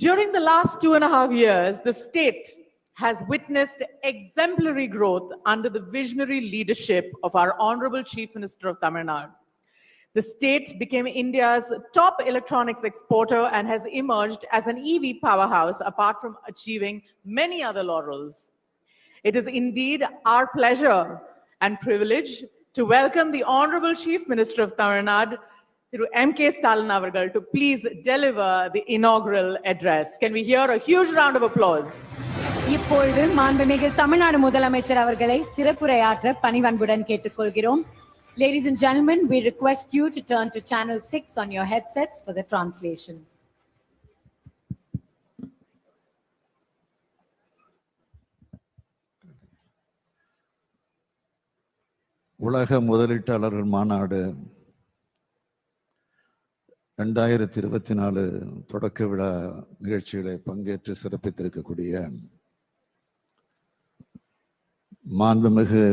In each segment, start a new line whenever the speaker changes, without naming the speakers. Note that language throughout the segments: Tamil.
During the last two and a half years, the state has witnessed exemplary growth under the visionary leadership of our Honorable Chief Minister of Tamil Nadu. The state became India's top electronics exporter and has emerged as an EV powerhouse apart from achieving many other laurels. It is indeed our pleasure and privilege to welcome the Honorable Chief Minister of Tamil Nadu, through M.K. Stalin Avargal, to please deliver the inaugural address. Can we hear a huge round of applause?
இப்பொழுது மாண்புமிகு தமிழ்நாடு முதலமைச்சர் அவர்களை சிறப்புரையாற்ற பணிவன்புடன் கேட்டுக்கொள்கிறோம் Ladies and gentlemen, we request you to turn to channel 6 on your headsets for the translation.
உலக முதலீட்டாளர்கள் மாநாடு ரெண்டாயிரத்தி இருபத்தி நாலு தொடக்க விழா நிகழ்ச்சிகளை பங்கேற்று சிறப்பித்திருக்கக்கூடிய மாண்புமிகு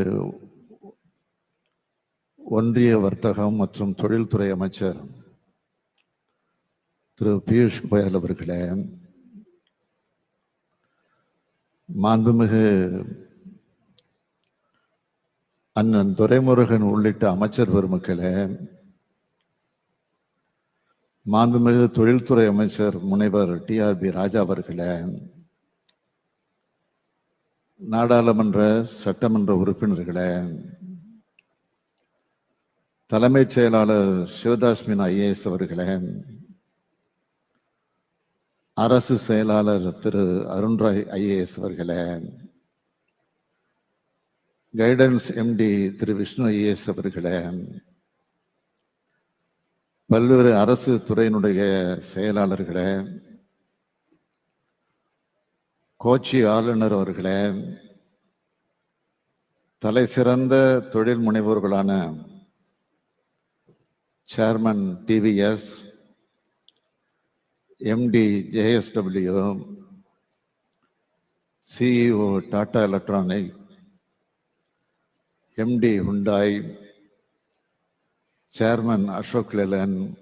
ஒன்றிய வர்த்தகம் மற்றும் தொழில்துறை அமைச்சர் திரு பியூஷ் கோயல் அவர்களே மாண்புமிகு அண்ணன் துரைமுருகன் உள்ளிட்ட அமைச்சர் பெருமக்களே மாண்புமிகு தொழில்துறை அமைச்சர் முனைவர் டிஆர்பி ராஜா அவர்களே நாடாளுமன்ற சட்டமன்ற உறுப்பினர்களே தலைமைச் செயலாளர் சிவதாஸ் மீனா ஐஏஎஸ் அவர்களே அரசு செயலாளர் திரு அருண்ராய் ஐஏஎஸ் அவர்களே Guidance MD Thiru Vishnu IAS அவர்களே பல்வேறு அரசு துறையினுடைய செயலாளர்களே கோச்சி ஆளுநர் அவர்களே தலை சிறந்த தொழில் முனைவோர்களான chairman TVS MD JSW CEO Tata electronic MD Hyundai Chairman Ashok Leland,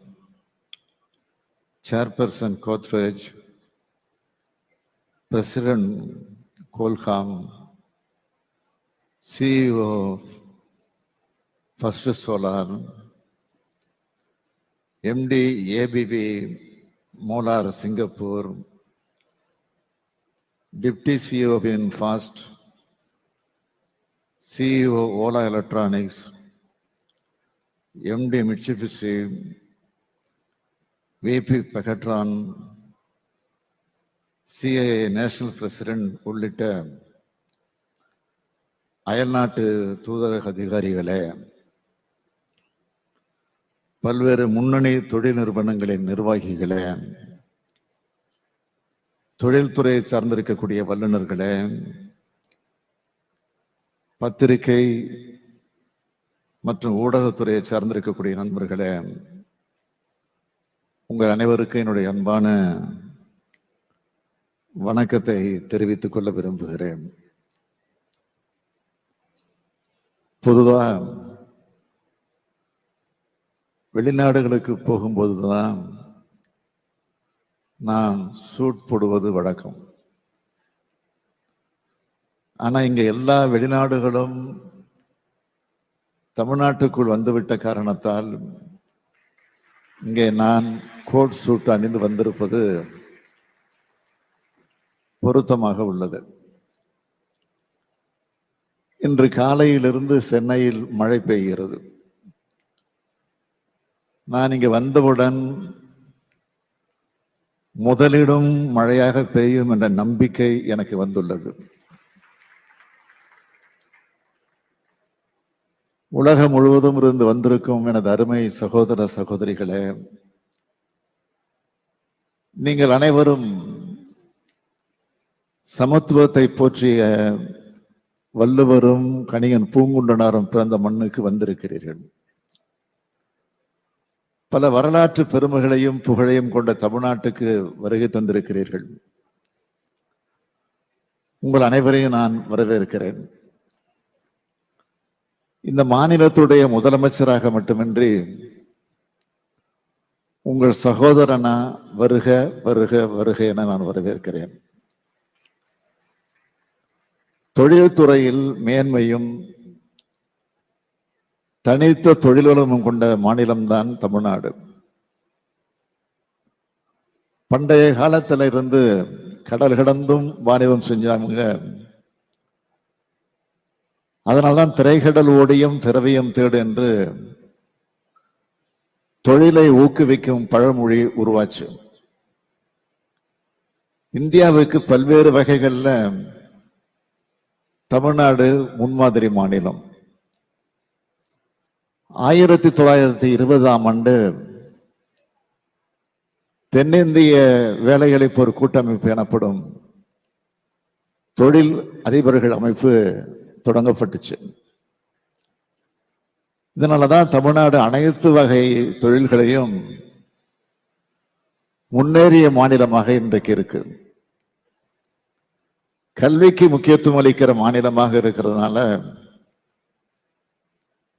Chairperson Kothraj, President Kolkham, CEO of First Solar, MD ABB Molar Singapore, Deputy CEO of Infast, CEO Ola Electronics, MD Mitsubishi VP Pegatron CIA national president உள்ளிட்ட அயல்நாட்டு தூதரக அதிகாரிகளே பல்வேறு முன்னணி தொழில் நிறுவனங்களின் நிர்வாகிகளே தொழில்துறையை சார்ந்திருக்கக்கூடிய வல்லுநர்களே பத்திரிகை மற்றும் ஊடகத்துறையை சார்ந்திருக்கக்கூடிய நண்பர்களே உங்கள் அனைவருக்கும் என்னுடைய அன்பான வணக்கத்தை தெரிவித்துக் கொள்ள விரும்புகிறேன். பொதுவாக வெளிநாடுகளுக்கு போகும்போது தான் நான் சூட் போடுவது வழக்கம். ஆனால் இங்கே எல்லா வெளிநாடுகளும் தமிழ்நாட்டுக்குள் வந்துவிட்ட காரணத்தால் இங்கே நான் கோட் சூட் அணிந்து வந்திருப்பது பொருத்தமாக உள்ளது. இன்று காலையிலிருந்து சென்னையில் மழை பெய்கிறது. நான் இங்கே வந்தவுடன் முதலிடும் மழையாக பெய்யும் என்ற நம்பிக்கை எனக்கு வந்துள்ளது. உலகம் முழுவதும் இருந்து வந்திருக்கும் எனது அருமை சகோதர சகோதரிகளே நீங்கள் அனைவரும் சமத்துவத்தை போற்றிய வள்ளுவரும் கணியன் பூங்குண்டனாரும் பிறந்த மண்ணுக்கு வந்திருக்கிறீர்கள். பல வரலாற்று பெருமைகளையும் புகழையும் கொண்ட தமிழ்நாட்டுக்கு வருகை தந்திருக்கிறீர்கள். உங்கள் அனைவரையும் நான் வரவேற்கிறேன். இந்த மாநிலத்துடைய முதலமைச்சராக மட்டுமின்றி உங்கள் சகோதரனா வருக வருக வருக என நான் வரவேற்கிறேன். தொழில்துறையில் மேன்மையும் தனித்த தொழில் வளமும் கொண்ட மாநிலம்தான் தமிழ்நாடு. பண்டைய காலத்துல இருந்து கடல் கடந்தும் வாணிபம் செஞ்சாங்க. அதனால்தான் திரைகடல் ஓடியும் திரவியம் தேடு என்று தொழிலை ஊக்குவிக்கும் பழமொழி உருவாச்சு. இந்தியாவுக்கு பல்வேறு வகைகளில் தமிழ்நாடு முன்மாதிரி மாநிலம். ஆயிரத்தி தொள்ளாயிரத்தி இருபதாம் ஆண்டு தென்னிந்திய வேலைகளிப்பு ஒரு கூட்டமைப்பு எனப்படும் தொழில் அதிபர்கள் அமைப்பு தொடங்கப்பட்டுச்சு. இதனாலதான் தமிழ்நாடு அனைத்து வகை தொழில்களையும் முன்னேறிய மாநிலமாக இன்றைக்கு இருக்கு. கல்விக்கு முக்கியத்துவம் அளிக்கிற மாநிலமாக இருக்கிறதுனால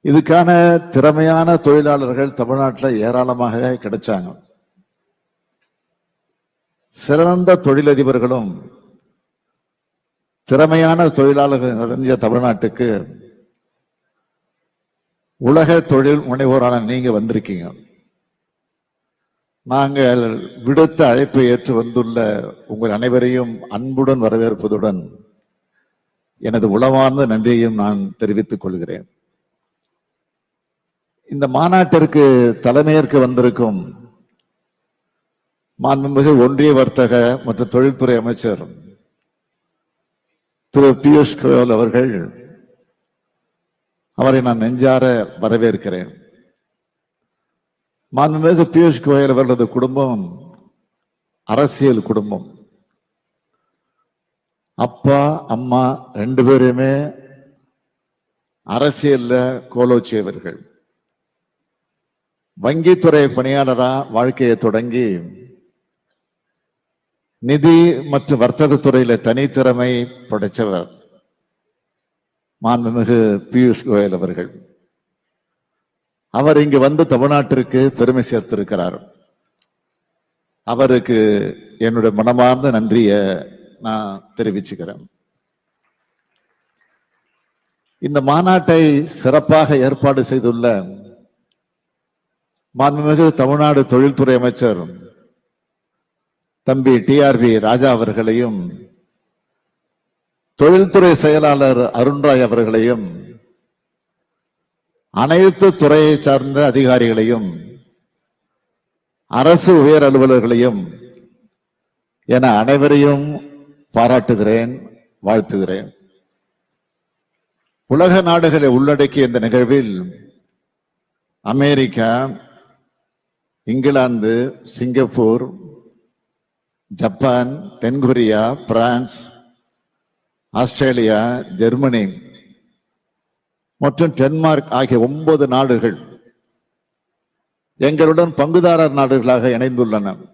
இதுக்கான திறமையான தொழிலாளர்கள் தமிழ்நாட்டில் ஏராளமாக கிடைச்சாங்க. சிறந்த தொழிலதிபர்களும் திறமையான தொழிலாளர்கள் நிறைஞ்ச தமிழ்நாட்டுக்கு உலக தொழில் முனைவோரான நீங்க வந்திருக்கீங்க. நாங்கள் விடுத்த அழைப்பை ஏற்று வந்துள்ள உங்கள் அனைவரையும் அன்புடன் வரவேற்பதுடன் எனது உளவார்ந்த நன்றியையும் நான் தெரிவித்துக் கொள்கிறேன். இந்த மாநாட்டிற்கு தலைமையேற்க வந்திருக்கும் மாண்புமிகு ஒன்றிய வர்த்தக மற்றும் தொழில்துறை அமைச்சர் திரு பியூஷ் கோயல் அவர்கள் அவரை நான் நெஞ்சார வரவேற்கிறேன். மாண்புமிகு பியூஷ் கோயல் அவர்களது குடும்பம் அரசியல் குடும்பம். அப்பா அம்மா ரெண்டு பேருமே அரசியல்ல கோலோச்சியவர்கள் வங்கித்துறை பணியாளரா வாழ்க்கையை தொடங்கி நிதி மற்றும் வர்த்தக துறையில தனித்திறமை படைச்சவர் மாண்புமிகு பியூஷ் கோயல் அவர்கள். அவர் இங்கு வந்து தமிழ்நாட்டிற்கு பெருமை சேர்த்திருக்கிறார். அவருக்கு என்னுடைய மனமார்ந்த நன்றியை நான் தெரிவிச்சுக்கிறேன். இந்த மாநாட்டை சிறப்பாக ஏற்பாடு செய்துள்ள மாண்புமிகு தமிழ்நாடு தொழில்துறை அமைச்சர் தம்பி டிஆர்பி ராஜா அவர்களையும் தொழில்துறை செயலாளர் அருண்ராய் அவர்களையும் அனைத்து துறையை சார்ந்த அதிகாரிகளையும் அரசு உயர் அலுவலர்களையும் என அனைவரையும் பாராட்டுகிறேன் வாழ்த்துகிறேன். உலக நாடுகளை உள்ளடக்கிய இந்த நிகழ்வில் அமெரிக்கா இங்கிலாந்து சிங்கப்பூர் ஜப்பான் தென்கொரியா பிரான்ஸ் ஆஸ்திரேலியா ஜெர்மனி மற்றும் டென்மார்க் ஆகிய ஒன்பது நாடுகள் எங்களுடன் பங்குதாரர் நாடுகளாக இணைந்துள்ளன.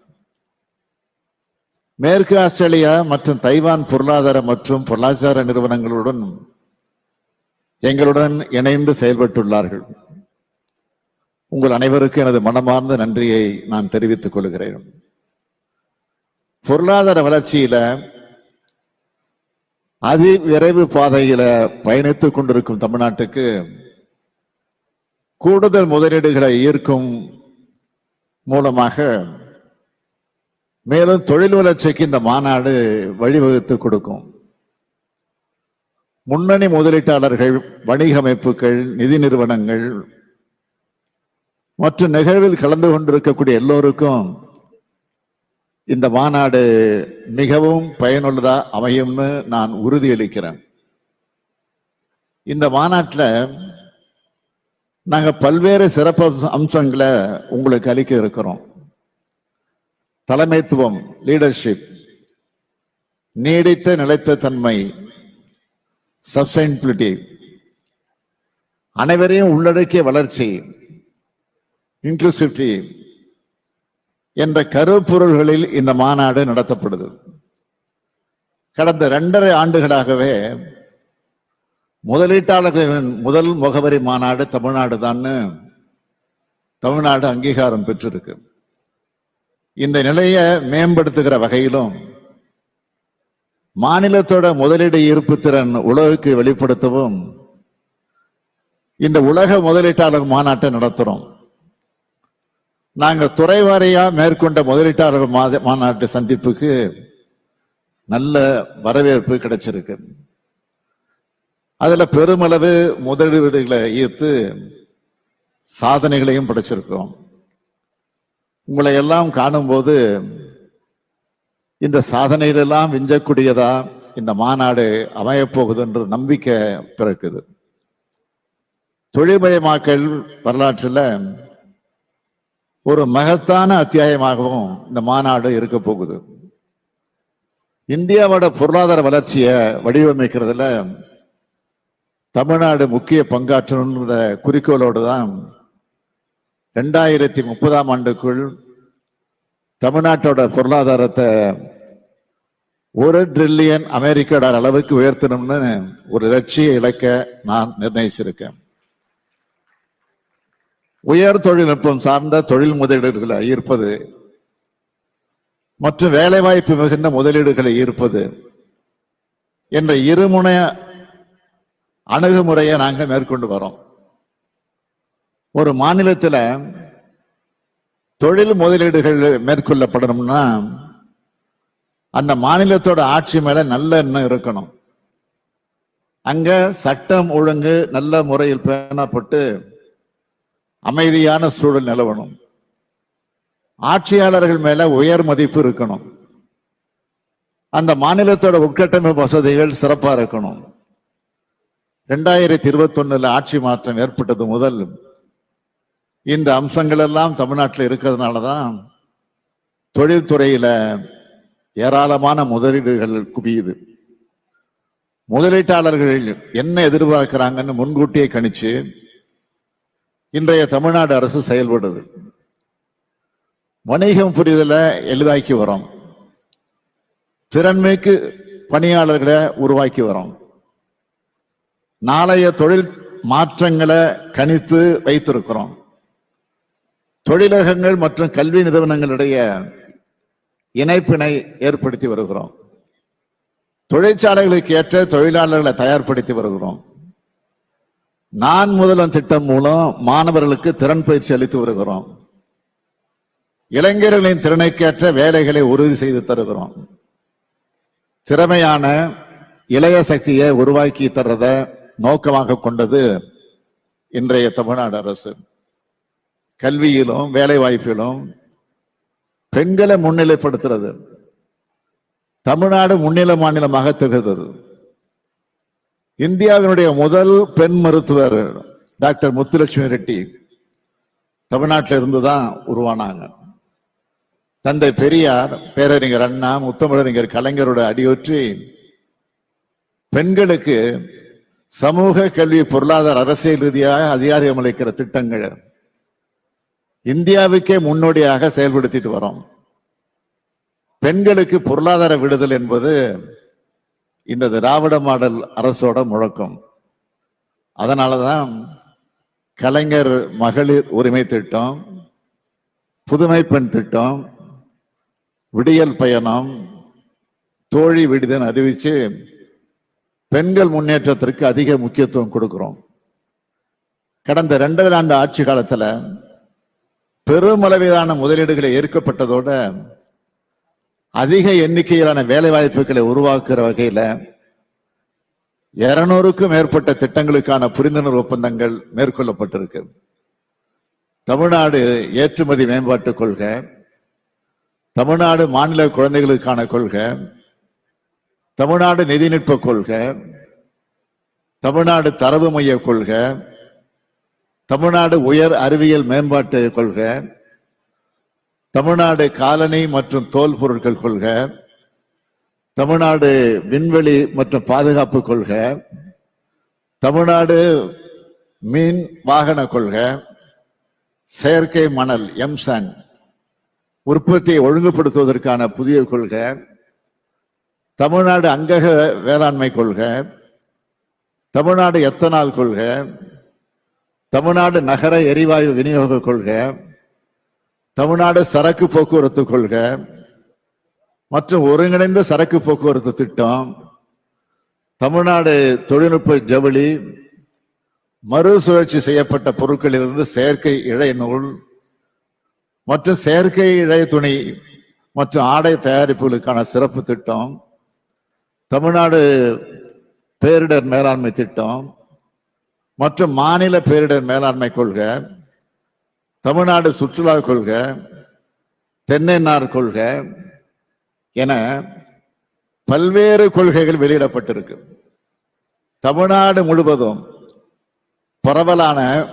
மேற்கு ஆஸ்திரேலியா மற்றும் தைவான் பொருளாதார மற்றும் பொருளாதார நிறுவனங்களுடன் எங்களுடன் இணைந்து செயல்பட்டுள்ளார்கள். உங்கள் அனைவருக்கும் எனது மனமார்ந்த நன்றியை நான் தெரிவித்துக் கொள்கிறேன். பொருளாதார வளர்ச்சியில அதி விரைவு பாதையில பயணித்துக் கொண்டிருக்கும் தமிழ்நாட்டுக்கு கூடுதல் முதலீடுகளை ஈர்க்கும் மூலமாக மேலும் தொழில் வளர்ச்சிக்கு இந்த மாநாடு வழிவகுத்து கொடுக்கும். முன்னணி முதலீட்டாளர்கள் வணிக அமைப்புகள் நிதி நிறுவனங்கள் மற்றும் நிகழ்வில் கலந்து கொண்டிருக்கக்கூடிய எல்லோருக்கும் இந்த மாநாடு மிகவும் பயனுள்ளதா அமையும்னு நான் உறுதியளிக்கிறேன். இந்த மாநாட்டில் நாங்கள் பல்வேறு சிறப்பு அம்சங்களை உங்களுக்கு அளிக்க இருக்கிறோம். தலைமைத்துவம் லீடர்ஷிப் நீடித்த நிலைத்த தன்மை சஸ்டைனபிலிட்டி அனைவரையும் உள்ளடக்கிய வளர்ச்சி இன்க்ளூசிவிட்டி என்ற கருப்பொருள்களில் இந்த மாநாடு நடத்தப்படுது. கடந்த இரண்டரை ஆண்டுகளாகவே முதலீட்டாளர்களின் முதல் முகவரி மாநாடு தமிழ்நாடு தான்னு தமிழ்நாடு அங்கீகாரம் பெற்றிருக்கு. இந்த நிலையை மேம்படுத்துகிற வகையிலும் மாநிலத்தோட முதலீடு ஈர்ப்பு திறன் உலகுக்கு வெளிப்படுத்தவும் இந்த உலக முதலீட்டாளர் மாநாட்டை நடத்துறோம். நாங்கள் துறைவாரியா மேற்கொண்ட முதலீட்டாளர் மாத- மாநாட்டு சந்திப்புக்கு நல்ல வரவேற்பு கிடைச்சிருக்கு. அதுல பெருமளவு முதலீடுகளை ஈர்த்து சாதனைகளையும் படைச்சிருக்கோம். உங்களை எல்லாம் காணும்போது இந்த சாதனைகளெல்லாம் விஞ்சக்கூடியதா இந்த மாநாடு அமையப்போகுதுன்ற நம்பிக்கை பிறக்குது. தொழில்மயமாக்கல் வரலாற்றில் ஒரு மகத்தான அத்தியாயமாகவும் இந்த மாநாடு இருக்க போகுது. இந்தியாவோட பொருளாதார வளர்ச்சியை வடிவமைக்கிறதுல தமிழ்நாடு முக்கிய பங்காற்றணுன்ற குறிக்கோளோடு தான் ரெண்டாயிரத்தி முப்பதாம் ஆண்டுக்குள் தமிழ்நாட்டோட பொருளாதாரத்தை ஒரு ட்ரில்லியன் அமெரிக்க டாலர் அளவுக்கு உயர்த்தணும்னு ஒரு லட்சிய இலக்க நான் நிர்ணயிச்சிருக்கேன். உயர் தொழில்நுட்பம் சார்ந்த தொழில் முதலீடுகளை ஈர்ப்பது மற்றும் வேலைவாய்ப்பு மிகுந்த முதலீடுகளை ஈர்ப்பது என்ற இருமுனைய அணுகுமுறையை நாங்கள் மேற்கொண்டு வரோம். ஒரு மாநிலத்தில் தொழில் முதலீடுகள் மேற்கொள்ளப்படணும்னா அந்த மாநிலத்தோட ஆட்சி மேல நல்ல எண்ணம் இருக்கணும். அங்க சட்டம் ஒழுங்கு நல்ல முறையில் பேணப்பட்டு அமைதியான சூழல் நிலவணும். ஆட்சியாளர்கள் மேல உயர் மதிப்பு இருக்கணும். அந்த மாநிலத்தோட உட்கட்டமைப்பு வசதிகள் சிறப்பா இருக்கணும். ரெண்டாயிரத்தி இருபத்தி ஆட்சி மாற்றம் ஏற்பட்டது முதல் இந்த அம்சங்கள் எல்லாம் தமிழ்நாட்டில் இருக்கிறதுனால தான் தொழில்துறையில ஏராளமான முதலீடுகள் குவியுது. முதலீட்டாளர்கள் என்ன எதிர்பார்க்கிறாங்கன்னு முன்கூட்டியே கணிச்சு இன்றைய தமிழ்நாடு அரசு செயல்படுது. வணிகம் புரிதல எளிதாக்கி வரோம். திறன்மைக்கு பணியாளர்களை உருவாக்கி வரோம். நாளைய தொழில் மாற்றங்களை கணித்து வைத்திருக்கிறோம். தொழிலகங்கள் மற்றும் கல்வி நிறுவனங்களுடைய இணைப்பினை ஏற்படுத்தி வருகிறோம். தொழிற்சாலைகளுக்கு ஏற்ற தொழிலாளர்களை தயார்படுத்தி வருகிறோம். நான் முதல்வன் திட்டம் மூலம் மாணவர்களுக்கு திறன் பயிற்சி அளித்து வருகிறோம். இளைஞர்களின் திறனைக்கேற்ற வேலைகளை உறுதி செய்து தருகிறோம். திறமையான இளைய சக்தியை உருவாக்கி தர்றத நோக்கமாக கொண்டது இன்றைய தமிழ்நாடு அரசு. கல்வியிலும் வேலை வாய்ப்பிலும் பெண்களை முன்னிலைப்படுத்துறது. தமிழ்நாடு முன்னிலை மாநிலமாக திகழ்ந்தது. இந்தியாவினுடைய முதல் பெண் மருத்துவர் டாக்டர் முத்துலட்சுமி ரெட்டி தமிழ்நாட்டில் இருந்து தான் உருவானாங்க. தந்தை பெரியார் பேரறிஞர் அண்ணா முத்தமிழறிஞர் கலைஞரோட அடியொற்றி பெண்களுக்கு சமூக கல்வி பொருளாதார அரசியல் ரீதியாக அதிகாரம் அளிக்கிற திட்டங்கள் இந்தியாவுக்கே முன்னோடியாக செயல்படுத்திட்டு வரோம். பெண்களுக்கு பொருளாதார விடுதல் என்பது இந்த திராவிட மாடல் அரசோட முழக்கம். அதனாலதான் கலைஞர் மகளிர் உரிமை திட்டம் புதுமை பெண் திட்டம் விடியல் பயணம் தோழி விடுதல் அறிவித்து பெண்கள் முன்னேற்றத்திற்கு அதிக முக்கியத்துவம் கொடுக்கிறோம். கடந்த ரெண்டரை ஆண்டு ஆட்சி காலத்தில் பெருமளவிலான முதலீடுகளை ஏற்கப்பட்டதோட அதிக எண்ணிக்கையிலான வேலை வாய்ப்புகளை உருவாக்குற வகையில இருநூறுக்கும் மேற்பட்ட திட்டங்களுக்கான புரிந்துணர்வு ஒப்பந்தங்கள் மேற்கொள்ளப்பட்டிருக்கு. தமிழ்நாடு ஏற்றுமதி மேம்பாட்டு கொள்கை தமிழ்நாடு மாநில குழந்தைகளுக்கான கொள்கை தமிழ்நாடு நிதிநுட்ப கொள்கை தமிழ்நாடு தரவு மைய கொள்கை தமிழ்நாடு உயர் அறிவியல் மேம்பாட்டு கொள்கை தமிழ்நாடு காலனி மற்றும் தோல் பொருட்கள் கொள்கை. தமிழ்நாடு விண்வெளி மற்றும் பாதுகாப்பு கொள்கை. தமிழ்நாடு மீன் வாகன கொள்கை. செயற்கை மணல் எம்சன் உற்பத்தியை ஒழுங்குபடுத்துவதற்கான புதிய கொள்கை. தமிழ்நாடு அங்கக வேளாண்மை கொள்கை. தமிழ்நாடு எத்தனால் கொள்கை. தமிழ்நாடு நகர எரிவாயு விநியோக கொள்கை. தமிழ்நாடு சரக்கு போக்குவரத்து கொள்கை மற்றும் ஒருங்கிணைந்த சரக்கு போக்குவரத்து திட்டம் தமிழ்நாடு தொழில்நுட்ப ஜவுளி மறுசுழற்சி செய்யப்பட்ட பொருட்களிலிருந்து செயற்கை இழை நூல் மற்றும் செயற்கை இழை துணி மற்றும் ஆடை தயாரிப்புகளுக்கான சிறப்பு திட்டம் தமிழ்நாடு பேரிடர் மேலாண்மை திட்டம் மற்றும் மாநில பேரிடர் மேலாண்மை கொள்கை தமிழ்நாடு சுற்றுலா கொள்கை தென்னைநார் கொள்கை என பல்வேறு கொள்கைகள் வெளியிடப்பட்டிருக்கு. தமிழ்நாடு முழுவதும் பரவலான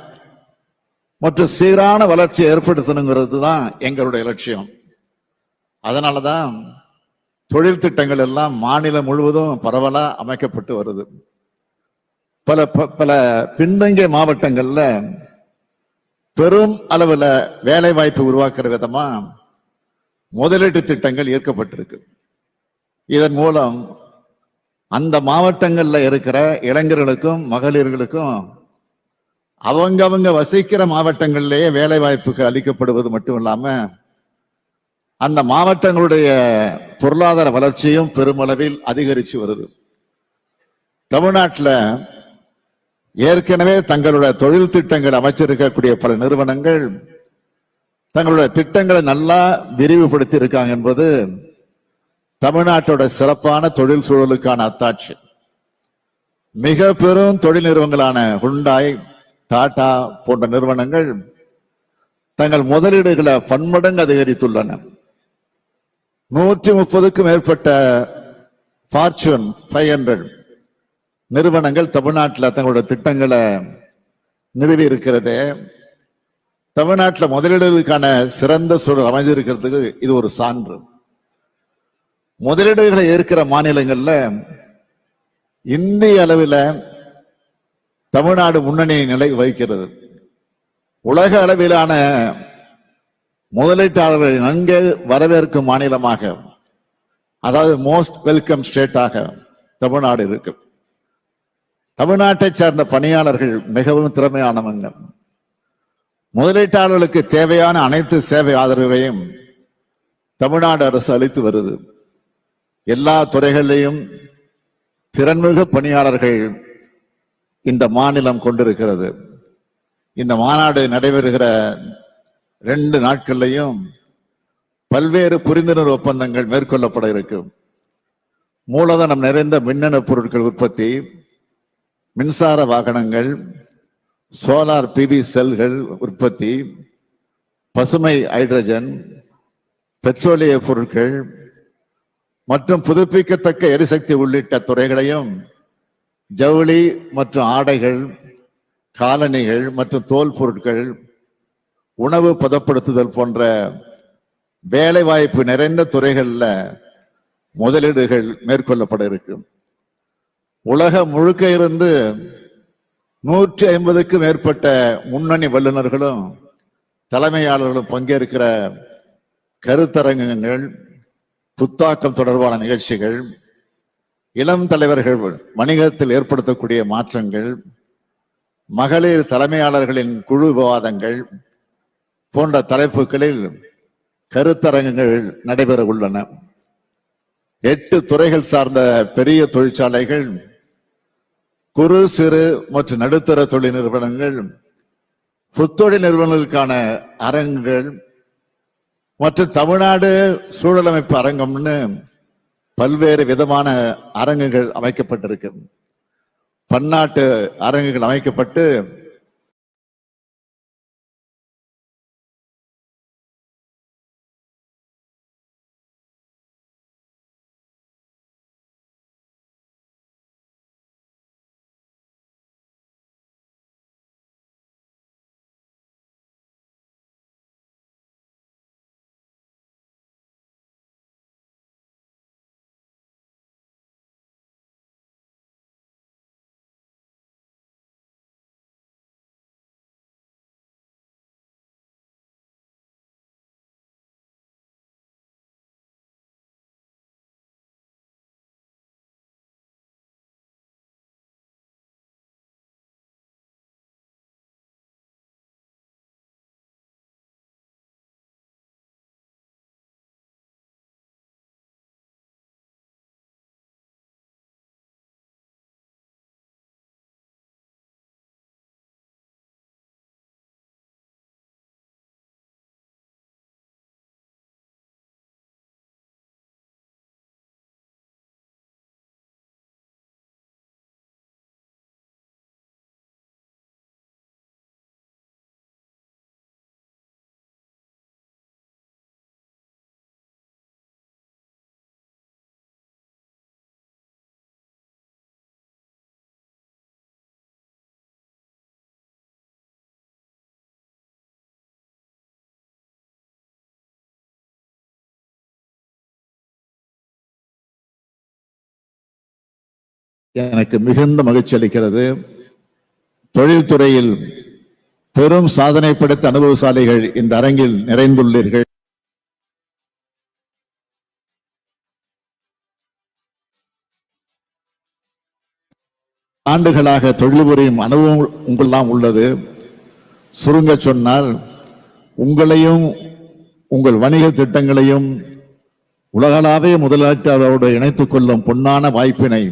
மற்றும் சீரான வளர்ச்சி ஏற்படுத்தணுங்கிறது தான் எங்களுடைய லட்சியம். அதனாலதான் தொழில் திட்டங்கள் எல்லாம் மாநிலம் முழுவதும் பரவலாக அமைக்கப்பட்டு வருது. பல ப- பல பின்தங்கிய மாவட்டங்களில் பெரும் அளவுல வேலை வாய்ப்பு உருவாக்குற விதமா முதலீட்டு திட்டங்கள் ஈர்க்கப்பட்டிருக்கு இதன் மூலம் அந்த மாவட்டங்களில் இருக்கிற இளைஞர்களுக்கும் மகளிர்களுக்கும் அவங்கவங்க வசிக்கிற மாவட்டங்களிலேயே வேலை வாய்ப்புகள் அளிக்கப்படுவது மட்டும் இல்லாம அந்த மாவட்டங்களுடைய பொருளாதார வளர்ச்சியும் பெருமளவில் அதிகரிச்சு வருது. தமிழ்நாட்டில் ஏற்கனவே தங்களுடைய தொழில் திட்டங்கள் அமைச்சிருக்கக்கூடிய பல நிறுவனங்கள் தங்களுடைய திட்டங்களை நல்லா விரிவுபடுத்தி இருக்காங்க என்பது தமிழ்நாட்டோட சிறப்பான தொழில் சூழலுக்கான அத்தாட்சி. மிக பெரும் தொழில் நிறுவனங்களான ஹுண்டாய் டாடா போன்ற நிறுவனங்கள் தங்கள் முதலீடுகளை பன்மடங்கு அதிகரித்துள்ளன. நூற்றி முப்பதுக்கும் மேற்பட்ட ஃபார்ச்சூன் ஃபைவ் ஹண்ட்ரட் நிறுவனங்கள் தமிழ்நாட்டில் தங்களுடைய திட்டங்களை நிறுவி இருக்கிறது. தமிழ்நாட்டில் முதலீடுகளுக்கான சிறந்த சூழல் அமைஞ்சிருக்கிறதுக்கு இது ஒரு சான்று. முதலீடுகளை ஏற்கிற மாநிலங்களில் இந்திய அளவில் தமிழ்நாடு முன்னணி நிலை வகிக்கிறது. உலக அளவிலான முதலீட்டாளர்களை நன்கு வரவேற்கும் மாநிலமாக அதாவது மோஸ்ட் வெல்கம் ஸ்டேட்டாக தமிழ்நாடு இருக்கு. தமிழ்நாட்டை சார்ந்த பணியாளர்கள் மிகவும் திறமையானவங்க. முதலீட்டாளர்களுக்கு தேவையான அனைத்து சேவை ஆதரவையும் தமிழ்நாடு அரசு அளித்து வருது. எல்லா துறைகளிலையும் திறன்மிகு பணியாளர்கள் இந்த மாநிலம் கொண்டிருக்கிறது. இந்த மாநாடு நடைபெறுகிற ரெண்டு நாட்கள்லையும் பல்வேறு புரிந்துணர்வு ஒப்பந்தங்கள் மேற்கொள்ளப்பட இருக்கு. மூலதனம் நிறைந்த மின்னணு பொருட்கள் உற்பத்தி மின்சார வாகனங்கள் சோலார் பிவி செல்கள் உற்பத்தி பசுமை ஹைட்ரஜன் பெட்ரோலிய பொருட்கள் மற்றும் புதுப்பிக்கத்தக்க எரிசக்தி உள்ளிட்ட துறைகளையும் ஜவுளி மற்றும் ஆடைகள் காலணிகள் மற்றும் தோல் பொருட்கள் உணவு பதப்படுத்துதல் போன்ற வேலைவாய்ப்பு நிறைந்த துறைகளில் முதலீடுகள் மேற்கொள்ளப்பட இருக்கும் உலகம் முழுக்க இருந்து நூற்றி ஐம்பதுக்கும் மேற்பட்ட முன்னணி வல்லுநர்களும் தலைமையாளர்களும் பங்கேற்கிற கருத்தரங்கங்கள் புத்தாக்கம் தொடர்பான நிகழ்ச்சிகள் இளம் தலைவர்கள் வணிகத்தில் ஏற்படுத்தக்கூடிய மாற்றங்கள் மகளிர் தலைமையாளர்களின் குழு விவாதங்கள் போன்ற தலைப்புகளில் கருத்தரங்கங்கள் நடைபெற உள்ளன. எட்டு துறைகள் சார்ந்த பெரிய தொழிற்சாலைகள் குறு சிறு மற்றும் நடுத்தர தொழில் நிறுவனங்கள் புத்தொழில் நிறுவனங்களுக்கான அரங்குகள் மற்றும் தமிழ்நாடு சூழலமைப்பு அரங்கம்னு பல்வேறு விதமான அரங்குகள் அமைக்கப்பட்டிருக்கு. பன்னாட்டு அரங்குகள் அமைக்கப்பட்டு எனக்கு மிகுந்த மகிழ்ச்சி அளிக்கிறது. தொழில்துறையில் பெரும் சாதனை படைத்த அனுபவசாலிகள் இந்த அரங்கில் நிறைந்துள்ளீர்கள். ஆண்டுகளாக தொழில் புரியும் அனுபவம் உங்களெல்லாம் உள்ளது. சுருங்க சொன்னால் உங்களையும் உங்கள் வணிக திட்டங்களையும் உலகளாவிய முதலாளிகளோடு இணைத்துக் கொள்ளும் பொன்னான வாய்ப்பினை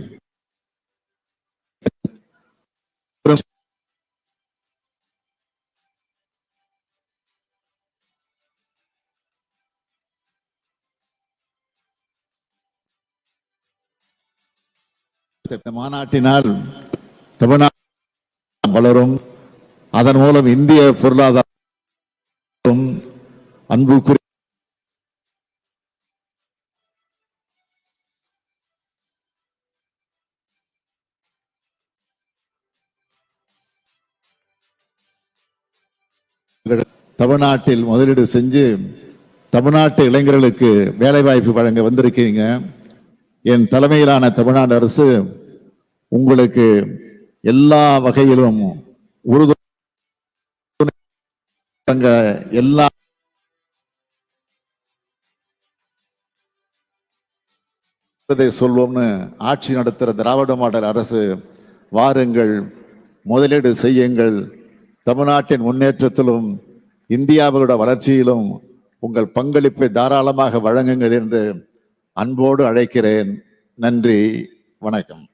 இந்த மாநாட்டினால் தமிழ்நாடு வளரும். அதன் மூலம் இந்திய பொருளாதாரம் அன்புக்குரிய தமிழ்நாட்டில் முதலீடு செஞ்சு தமிழ்நாட்டு இளைஞர்களுக்கு வேலைவாய்ப்பு வழங்க வந்திருக்கீங்க. என் தலைமையிலான தமிழ்நாடு அரசு உங்களுக்கு எல்லா வகையிலும் உறுதுணை எல்லா சொல்வோம்னு ஆட்சி நடத்துகிற திராவிட மாடல் அரசு வாருங்கள் முதலீடு செய்யுங்கள். தமிழ்நாட்டின் முன்னேற்றத்திலும் இந்தியாவோட வளர்ச்சியிலும் உங்கள் பங்களிப்பை தாராளமாக வழங்குங்கள் என்று அன்போடு அழைக்கிறேன். நன்றி. வணக்கம்.